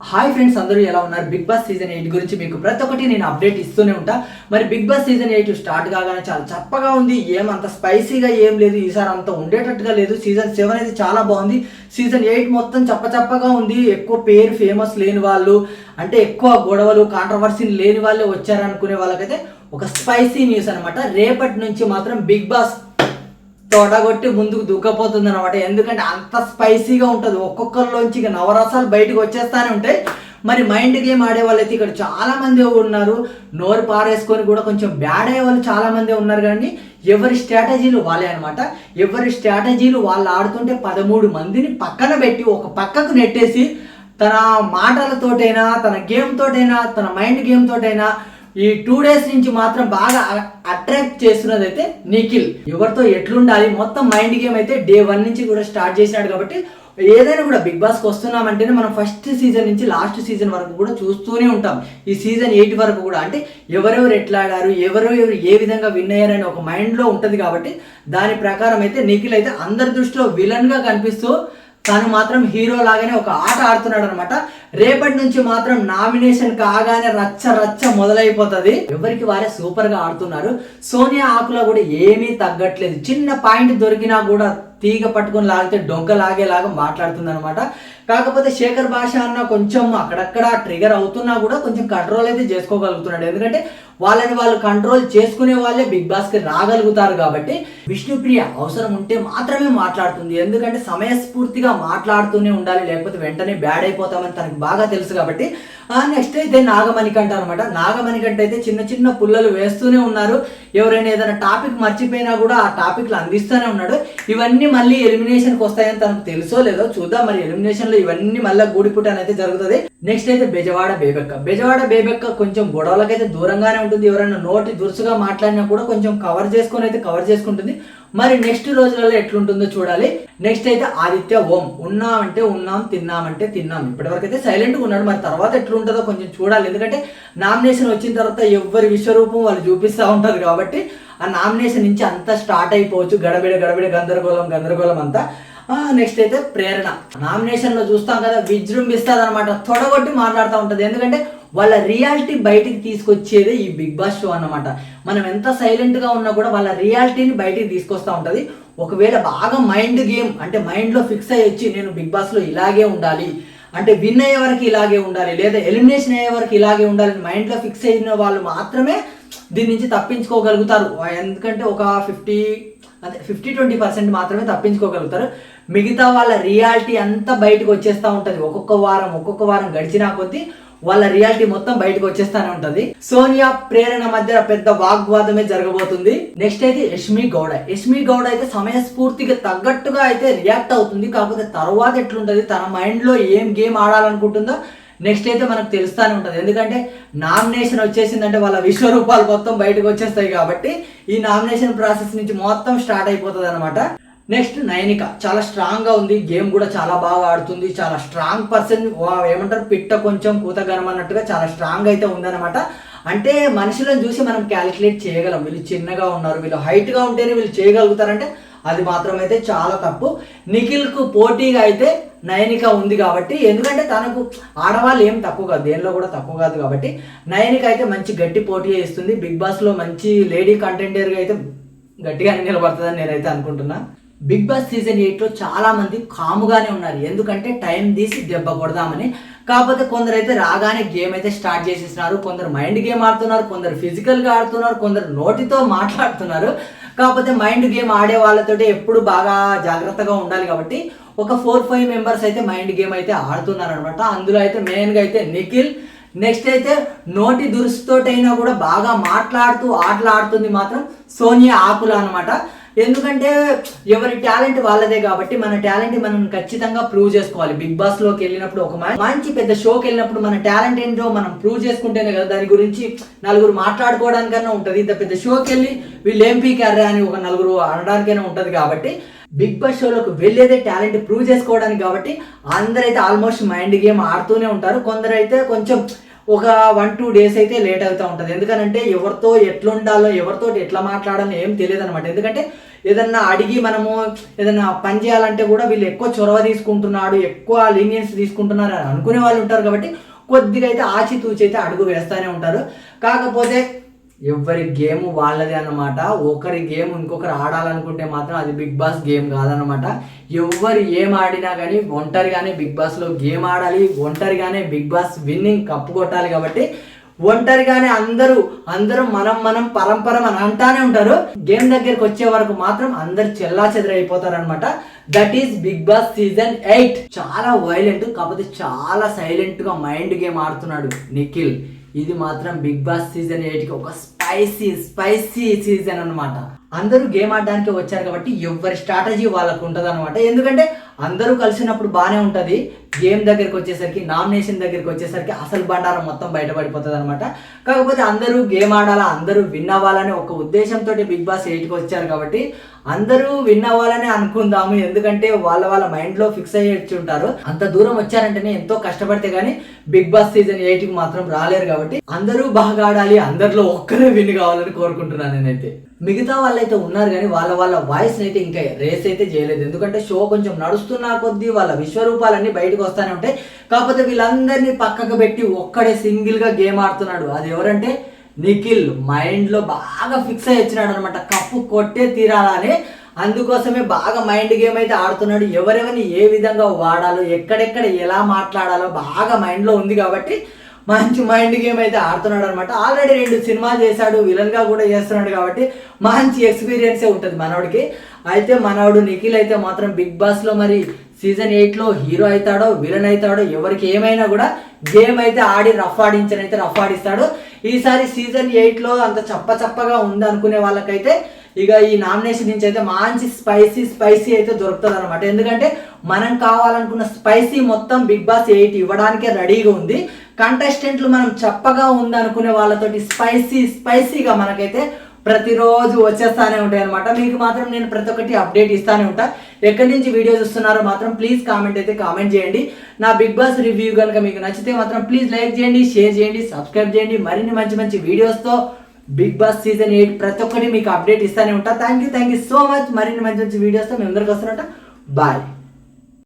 Hi friends అందరూ ఎలా ఉన్నారు? బిగ్ బాస్ సీజన్ ఎయిట్ గురించి మీకు ప్రతి ఒక్కటి నేను అప్డేట్ ఇస్తూనే ఉంటా. మరి Bigg Boss season eight start కాగానే చాలా చప్పగా ఉంది. ఏమంత స్పైసీగా ఏం లేదు. ఈసారి అంత ఉండేటట్టుగా లేదు. సీజన్ సెవెన్ అయితే చాలా బాగుంది. సీజన్ ఎయిట్ మొత్తం చప్ప చప్పగా ఉంది. ఎక్కువ పేరు ఫేమస్ లేని వాళ్ళు అంటే ఎక్కువ గొడవలు కాంట్రవర్సీ లేని వాళ్ళే వచ్చారనుకునే వాళ్ళకైతే ఒక స్పైసీ న్యూస్ అనమాట రేపటి నుంచి మాత్రం బిగ్ బాస్ తొడగొట్టి ముందుకు దూకపోతుంది అనమాట ఎందుకంటే అంత స్పైసీగా ఉంటుంది. ఒక్కొక్కరిలోంచి ఇక నవరసాలు బయటకు వచ్చేస్తానే ఉంటాయి. మరి మైండ్ గేమ్ ఆడే వాళ్ళైతే ఇక్కడ చాలా మంది ఉన్నారు. నోరు పారేసుకొని కూడా కొంచెం బ్యాడ్ అయ్యే వాళ్ళు చాలా మంది ఉన్నారు. కానీ ఎవరి స్ట్రాటజీలు వాళ్ళే అనమాట ఎవరి స్ట్రాటజీలు వాళ్ళు ఆడుతుంటే పదమూడు మందిని పక్కన పెట్టి ఒక పక్కకు నెట్టేసి తన మాటలతోటైనా తన గేమ్ తోటైనా తన మైండ్ గేమ్ తోటైనా ఈ టూ డేస్ నుంచి మాత్రం బాగా అట్రాక్ట్ చేస్తున్నది అయితే నిఖిల్. ఎవరితో ఎట్లుండాలి? మొత్తం మైండ్ గేమ్ అయితే డే వన్ నుంచి కూడా స్టార్ట్ చేసినాడు కాబట్టి ఏదైనా కూడా బిగ్ బాస్కి వస్తున్నామంటేనే మనం ఫస్ట్ సీజన్ నుంచి లాస్ట్ సీజన్ వరకు కూడా చూస్తూనే ఉంటాం. ఈ సీజన్ ఎయిట్ వరకు కూడా అంటే ఎవరెవరు ఎట్లా ఆడారు ఎవరెవరు ఏ విధంగా విన్ అయ్యారని ఒక మైండ్లో ఉంటుంది కాబట్టి దాని ప్రకారం అయితే నిఖిల్ అయితే అందరి దృష్టిలో విలన్గా కనిపిస్తూ తను మాత్రం హీరో లాగానే ఒక ఆట ఆడుతున్నాడు అనమాట రేపటి నుంచి మాత్రం నామినేషన్ కాగానే రచ్చ రచ్చ మొదలైపోతుంది. ఎవరికి వారే సూపర్గా ఆడుతున్నారు. సోనియా ఆకులో కూడా ఏమీ తగ్గట్లేదు. చిన్న పాయింట్ దొరికినా కూడా తీగ పట్టుకొని లాగితే డొంక లాగేలాగా మాట్లాడుతుంది అనమాట కాకపోతే శేఖర్ భాష అన్న కొంచెం అక్కడక్కడ ట్రిగర్ అవుతున్నా కూడా కొంచెం కంట్రోల్ అయితే చేసుకోగలుగుతున్నాడు. ఎందుకంటే వాళ్ళని వాళ్ళు కంట్రోల్ చేసుకునే వాళ్ళే బిగ్ బాస్కి రాగలుగుతారు కాబట్టి విష్ణుప్రియ అవసరం ఉంటే మాత్రమే మాట్లాడుతుంది. ఎందుకంటే సమయస్ఫూర్తిగా మాట్లాడుతూనే ఉండాలి లేకపోతే వెంటనే బ్యాడ్ అయిపోతామని తనకు బాగా తెలుసు కాబట్టి నెక్స్ట్ అయితే నాగమణికంట అనమాట నాగమణికంట అయితే చిన్న చిన్న పుల్లలు వేస్తూనే ఉన్నారు. ఎవరైనా ఏదైనా టాపిక్ మర్చిపోయినా కూడా ఆ టాపిక్లు అందిస్తూనే ఉన్నాడు. ఇవన్నీ మళ్ళీ ఎలిమినేషన్కి వస్తాయని తనకు తెలుసో లేదో చూద్దాం. మరి ఎలిమినేషన్లో ఇవన్నీ మళ్ళీ గూడిపుట్ అయితే జరుగుతుంది. నెక్స్ట్ అయితే బెజవాడ బేబెక్క. బెజవాడ బేబెక్క కొంచెం గొడవలకైతే దూరంగానే ఉంటుంది. ఎవరైనా నోటి దురుసుగా మాట్లాడినా కూడా కొంచెం కవర్ చేసుకొని అయితే కవర్ చేసుకుంటుంది. మరి నెక్స్ట్ రోజులలో ఎట్లుంటుందో చూడాలి. నెక్స్ట్ అయితే ఆదిత్య ఓం. ఉన్నామంటే ఉన్నాం తిన్నామంటే తిన్నాం. ఇప్పటివరకు అయితే సైలెంట్గా ఉన్నాడు. మరి తర్వాత ఎట్లుంటుందో కొంచెం చూడాలి. ఎందుకంటే నామినేషన్ వచ్చిన తర్వాత ఎవరి విశ్వరూపం వాళ్ళు చూపిస్తూ ఉంటారు కాబట్టి ఆ నామినేషన్ నుంచి అంతా స్టార్ట్ అయిపోవచ్చు. గడబిడ గడబిడ గందరగోళం గందరగోళం అంతా. నెక్స్ట్ అయితే ప్రేరణ. నామినేషన్లో చూస్తాం కదా విజృంభిస్తుంది అనమాట తొడగొట్టి మాట్లాడుతూ ఉంటుంది. ఎందుకంటే వాళ్ళ రియాలిటీ బయటికి తీసుకొచ్చేదే ఈ బిగ్ బాస్ షో అనమాట మనం ఎంత సైలెంట్గా ఉన్నా కూడా వాళ్ళ రియాలిటీని బయటికి తీసుకొస్తూ ఉంటది. ఒకవేళ బాగా మైండ్ గేమ్ అంటే మైండ్లో ఫిక్స్ అయ్యి వచ్చి నేను బిగ్ బాస్లో ఇలాగే ఉండాలి అంటే విన్ అయ్యే వరకు ఇలాగే ఉండాలి లేదా ఎలిమినేషన్ అయ్యే వరకు ఇలాగే ఉండాలి మైండ్లో ఫిక్స్ అయిన వాళ్ళు మాత్రమే దీని నుంచి తప్పించుకోగలుగుతారు. ఎందుకంటే ఒక ఫిఫ్టీ అదే ఫిఫ్టీ ట్వంటీ పర్సెంట్ మాత్రమే తప్పించుకోగలుగుతారు. మిగతా వాళ్ళ రియాలిటీ అంతా బయటకు వచ్చేస్తూ ఉంటుంది. ఒక్కొక్క వారం ఒక్కొక్క వారం గడిచినా కొద్దీ వాళ్ళ రియాలిటీ మొత్తం బయటకు వచ్చేస్తానే ఉంటది. సోనియా ప్రేరణ మధ్య పెద్ద వాగ్వాదమే జరగబోతుంది. నెక్స్ట్ అయితే యష్మి గౌడ. యష్మి గౌడ అయితే సమయస్ఫూర్తికి తగ్గట్టుగా అయితే రియాక్ట్ అవుతుంది. కాకపోతే తర్వాత ఎట్లుంటది? తన మైండ్లో ఏం గేమ్ ఆడాలనుకుంటుందో నెక్స్ట్ అయితే మనకు తెలుస్తూనే ఉంటుంది. ఎందుకంటే నామినేషన్ వచ్చేసిందంటే వాళ్ళ విశ్వరూపాలు మొత్తం బయటకు వచ్చేస్తాయి కాబట్టి ఈ నామినేషన్ ప్రాసెస్ నుంచి మొత్తం స్టార్ట్ అయిపోతుంది అనమాట నెక్స్ట్ నైనిక. చాలా స్ట్రాంగ్గా ఉంది. గేమ్ కూడా చాలా బాగా ఆడుతుంది. చాలా స్ట్రాంగ్ పర్సన్ ఏమంటారు? పిట్ట కొంచెం కూతగనం అన్నట్టుగా చాలా స్ట్రాంగ్ అయితే ఉందన్నమాట. అంటే మనుషులను చూసి మనం క్యాలిక్యులేట్ చేయగలం. వీళ్ళు చిన్నగా ఉన్నారు. వీళ్ళు హైట్గా ఉంటేనే వీళ్ళు చేయగలుగుతారంటే అది మాత్రం అయితే చాలా తప్పు. నిఖిల్కు పోటీగా అయితే నయనిక ఉంది కాబట్టి ఎందుకంటే తనకు ఆడవాళ్ళు ఏం తక్కువ కాదు దేనిలో కూడా తక్కువ కాదు కాబట్టి నయనిక అయితే మంచి గట్టి పోటీ ఇస్తుంది బిగ్ బాస్లో మంచి లేడీ కంటెంటర్గా అయితే గట్టిగానే నిలబడుతుందని నేనైతే అనుకుంటున్నా. బిగ్ బాస్ సీజన్ ఎయిట్లో చాలామంది కాముగానే ఉన్నారు. ఎందుకంటే టైం తీసి దెబ్బ కొడదామని. కాకపోతే కొందరైతే రాగానే గేమ్ అయితే స్టార్ట్ చేసేసినారు. కొందరు మైండ్ గేమ్ ఆడుతున్నారు. కొందరు ఫిజికల్గా ఆడుతున్నారు. కొందరు నోటితో మాట్లాడుతున్నారు. కాకపోతే మైండ్ గేమ్ ఆడే వాళ్ళతో ఎప్పుడు బాగా జాగ్రత్తగా ఉండాలి కాబట్టి ఒక ఫోర్ ఫైవ్ మెంబర్స్ అయితే మైండ్ గేమ్ అయితే ఆడుతున్నారు అనమాట అందులో అయితే మెయిన్గా అయితే నిఖిల్. నెక్స్ట్ అయితే నోటి దురుసుతోటైనా కూడా బాగా మాట్లాడుతూ ఆటలు ఆడుతుంది మాత్రం సోనియా ఆకుల అనమాట ఎందుకంటే ఎవరి టాలెంట్ వాళ్ళదే కాబట్టి మన టాలెంట్ మనం ఖచ్చితంగా ప్రూవ్ చేసుకోవాలి. బిగ్ బాస్లోకి వెళ్ళినప్పుడు ఒక మంచి పెద్ద షోకి వెళ్ళినప్పుడు మన టాలెంట్ ఏంటో మనం ప్రూవ్ చేసుకుంటేనే కదా దాని గురించి నలుగురు మాట్లాడుకోవడానికన్నా ఉంటుంది. ఇంత పెద్ద షోకి వెళ్ళి వీళ్ళు ఏం పీకారా అని ఒక నలుగురు అనడానికైనా ఉంటుంది కాబట్టి బిగ్ బాస్ షోలోకి వెళ్ళేదే టాలెంట్ ప్రూవ్ చేసుకోవడానికి కాబట్టి అందరైతే ఆల్మోస్ట్ మైండ్ గేమ్ ఆడుతూనే ఉంటారు. కొందరైతే కొంచెం ఒక వన్ టూ డేస్ అయితే లేట్ అవుతూ ఉంటుంది. ఎందుకనంటే ఎవరితో ఎట్లుండాలో ఎవరితో ఎట్లా మాట్లాడాలో ఏం తెలియదు అనమాట ఎందుకంటే ఏదన్నా అడిగి మనము ఏదన్నా పని చేయాలంటే కూడా వీళ్ళు ఎక్కువ చొరవ తీసుకుంటున్నాడు ఎక్కువ లీనియన్స్ తీసుకుంటున్నారు అని అనుకునే వాళ్ళు ఉంటారు కాబట్టి కొద్దిగా అయితే ఆచితూచి అయితే అడుగు వేస్తూనే ఉంటారు. కాకపోతే ఎవరి గేమ్ వాళ్ళది అన్నమాట. ఒకరి గేమ్ ఇంకొకరు ఆడాలనుకుంటే మాత్రం అది బిగ్ బాస్ గేమ్ కాదనమాట ఎవరు ఏం ఆడినా కానీ ఒంటరిగానే బిగ్ బాస్లో గేమ్ ఆడాలి ఒంటరిగానే బిగ్ బాస్ విన్నింగ్ కప్పు కొట్టాలి కాబట్టి ఒంటరిగానే అందరూ అందరూ మనం మనం పరంపరం అని అంటానే ఉంటారు. గేమ్ దగ్గరికి వచ్చే వరకు మాత్రం అందరు చెల్లా చెదరైపోతారు అనమాట that is Bigg Boss season eight చాలా వైలెంట్ కాకపోతే చాలా సైలెంట్గా మైండ్ గేమ్ ఆడుతున్నాడు నిఖిల్. ఇది మాత్రం బిగ్ బాస్ సీజన్ ఎయిట్కి ఒక స్పైసీ స్పైసీ సీజన్ అనమాట అందరూ గేమ్ ఆడడానికి వచ్చారు కాబట్టి ఎవరి స్ట్రాటజీ వాళ్ళకు ఉంటుంది అనమాట ఎందుకంటే అందరూ కలిసినప్పుడు బాగానే ఉంటుంది. గేమ్ దగ్గరికి వచ్చేసరికి నామినేషన్ దగ్గరికి వచ్చేసరికి అసలు బండారం మొత్తం బయటపడిపోతుంది అనమాట కాకపోతే అందరూ గేమ్ ఆడాలా అందరూ విన్ అవ్వాలనే ఒక ఉద్దేశంతో బిగ్ బాస్ ఎయిట్కి వచ్చారు కాబట్టి అందరూ విన్ అవ్వాలని అనుకుందాము. ఎందుకంటే వాళ్ళ వాళ్ళ మైండ్లో ఫిక్స్ అయ్యి ఉంటారు. అంత దూరం వచ్చారంటేనే ఎంతో కష్టపడితే కానీ బిగ్ బాస్ సీజన్ ఎయిట్కి మాత్రం రాలేరు కాబట్టి అందరూ బాగా ఆడాలి అందరిలో ఒక్కరే విన్ కావాలని కోరుకుంటున్నాను నేనైతే. మిగతా వాళ్ళైతే ఉన్నారు కానీ వాళ్ళ వాళ్ళ వాయిస్ అయితే ఇంకా రేస్ అయితే చేయలేదు. ఎందుకంటే షో కొంచెం నడుస్తున్న కొద్దీ వాళ్ళ విశ్వరూపాలన్నీ బయటకు వస్తానే ఉంటాయి. కాకపోతే వీళ్ళందరినీ పక్కకు పెట్టి ఒక్కడే సింగిల్గా గేమ్ ఆడుతున్నాడు. అది ఎవరంటే నిఖిల్. మైండ్లో బాగా ఫిక్స్ అయ్యి వచ్చినాడు అనమాట. కప్పు కొట్టే తీరాలని అందుకోసమే బాగా మైండ్ గేమ్ అయితే ఆడుతున్నాడు. ఎవరెవరిని ఏ విధంగా వాడాలో ఎక్కడెక్కడ ఎలా మాట్లాడాలో బాగా మైండ్లో ఉంది కాబట్టి మంచి మైండ్ గేమ్ అయితే ఆడుతున్నాడు అనమాట. ఆల్రెడీ రెండు సినిమాలు చేశాడు విలన్గా కూడా చేస్తున్నాడు కాబట్టి మంచి ఎక్స్పీరియన్సే ఉంటుంది మనోడికి. అయితే మనోడు నిఖిల్ అయితే మాత్రం బిగ్ బాస్లో మరి సీజన్ ఎయిట్లో హీరో అవుతాడో విలన్ అవుతాడో ఎవరికి ఏమైనా కూడా గేమ్ అయితే ఆడి రఫ్ ఆడించని అయితే రఫ్ ఆడిస్తాడు. ఈసారి సీజన్ ఎయిట్లో అంత చప్ప చప్పగా ఉంది అనుకునే వాళ్ళకైతే ఇక ఈ నామినేషన్ నుంచి అయితే మంచి స్పైసీ స్పైసీ అయితే దొరుకుతుంది అనమాట ఎందుకంటే మనం కావాలనుకున్న స్పైసీ మొత్తం బిగ్ బాస్ ఎయిట్ ఇవ్వడానికే రెడీగా ఉంది. కంటెస్టెంట్లు మనం చప్పగా ఉంది అనుకునే వాళ్ళతోటి స్పైసీ స్పైసీగా మనకైతే ప్రతిరోజు వచ్చేస్తానే ఉంటాయి అనమాట మీకు మాత్రం నేను ప్రతి ఒక్కటి అప్డేట్ ఇస్తానే ఉంటా. ఎక్కడి నుంచి వీడియో చూస్తున్నారో మాత్రం ప్లీజ్ కామెంట్ అయితే కామెంట్ చేయండి. నా బిగ్ బాస్ రివ్యూ కనుక మీకు నచ్చితే మాత్రం ప్లీజ్ లైక్ చేయండి షేర్ చేయండి సబ్స్క్రైబ్ చేయండి. మరిన్ని మంచి మంచి వీడియోస్తో బిగ్ బాస్ సీజన్ ఎయిట్ ప్రతి ఒక్కటి మీకు అప్డేట్ ఇస్తానే ఉంటా. Thank you thank you so much మరిన్ని మంచి మంచి వీడియోస్తో మేము అందరికి వస్తున్నట్ట బాయ్